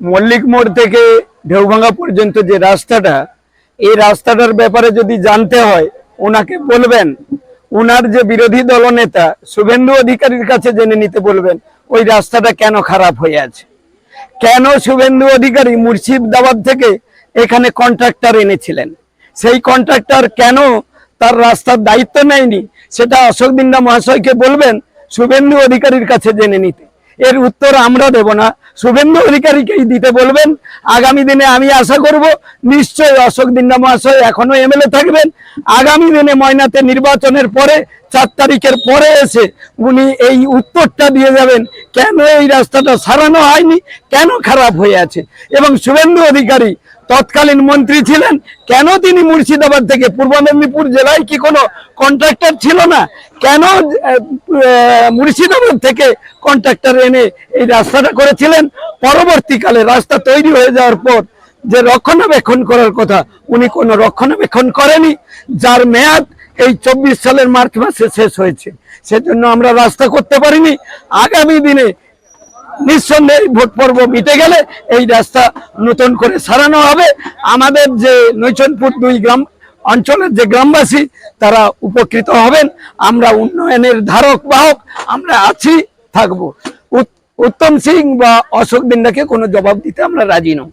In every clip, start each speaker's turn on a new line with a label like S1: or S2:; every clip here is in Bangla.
S1: মল্লিক মোড় থেকে ঢেউভাঙ্গা পর্যন্ত যে রাস্তাটা, এই রাস্তাটার ব্যাপারে যদি জানতে হয়, ওনাকে বলবেন। ওনার যে বিরোধী দলনেতা শুভেন্দু অধিকারীর কাছে জেনে নিতে বলবেন, ওই রাস্তাটা কেন খারাপ হয়ে আছে? কেন শুভেন্দু অধিকারী মুর্শিদাবাদ থেকে এখানে কন্ট্রাক্টর এনেছিলেন? সেই কন্ট্রাক্টর কেন তার রাস্তার দায়িত্ব নেয়নি? সেটা অশোক দিন্দা মহাশয়কে বলবেন, শুভেন্দু অধিকারীর কাছে জেনে নিতে। এর উত্তর আমরা দেব না। শুভেন্দু অধিকারীকেই দিতে বলবেন। আগামী দিনে আমি আশা করব, নিশ্চয়ই অশোক দিন্ডা মহাশয় এখনও এমএলএ থাকবেন। আগামী দিনে ময়নাতে নির্বাচনের পরে চার তারিখের পরে এসে উনি এই উত্তরটা দিয়ে যাবেন, কেন এই রাস্তাটা সারানো হয়নি, কেন খারাপ হয়ে আছে? এবং শুভেন্দু অধিকারী তৎকালীন মন্ত্রী ছিলেন, কেন তিনি মুর্শিদাবাদ থেকে পূর্ব মেদিনীপুর জেলায় কি কোনো কন্ট্রাক্টর ছিল না? কেন মুর্শিদাবাদ থেকে কন্ট্রাক্টর এনে এই রাস্তাটা করেছিলেন? পরবর্তীকালে রাস্তা তৈরি হয়ে যাওয়ার পর যে রক্ষণাবেক্ষণ করার কথা, উনি কোনো রক্ষণাবেক্ষণ করেনি, যার মেয়াদ এই চব্বিশ সালের মার্চ মাসে শেষ হয়েছে। সেজন্য আমরা রাস্তা করতে পারিনি। আগামী দিনে নিঃসন্দেহে ভোট পর্ব মিটে গেলে এই রাস্তা নতুন করে সারানো হবে। আমাদের যে নৈচনপুর দুই গ্রাম অঞ্চলের যে গ্রামবাসী, তারা উপকৃত হবেন। আমরা উন্নয়নের ধারক, বাহক, আমরা আছি, থাকব। উত্তম সিং বা অশোক দিন্দাকে কোনো জবাব দিতে আমরা রাজি নই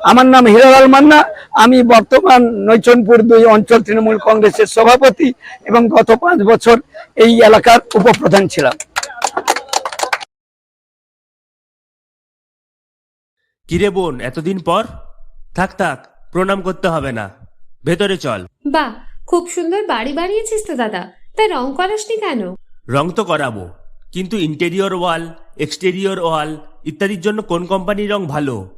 S1: আমার নাম হিরালাল মান্না। আমি বর্তমান নৈচনপুর দুই অঞ্চল তৃণমূল কংগ্রেসের সভাপতি এবং গত পাঁচ বছর এই এলাকার উপপ্রধান ছিলাম।
S2: কিরে বোন এতদিন পর? থাক থাক প্রণাম করতে হবে না। ভেতরে চল।
S3: বাহ খুব সুন্দর বাড়ি বানিয়েছিস তো দাদা। তা রং করাসনি কেন?
S2: রং তো করাবো কিন্তু ইন্টেরিয়র ওয়াল এক্সটেরিয়র ওয়াল ইত্যাদির জন্য কোন কোম্পানির রং ভালো?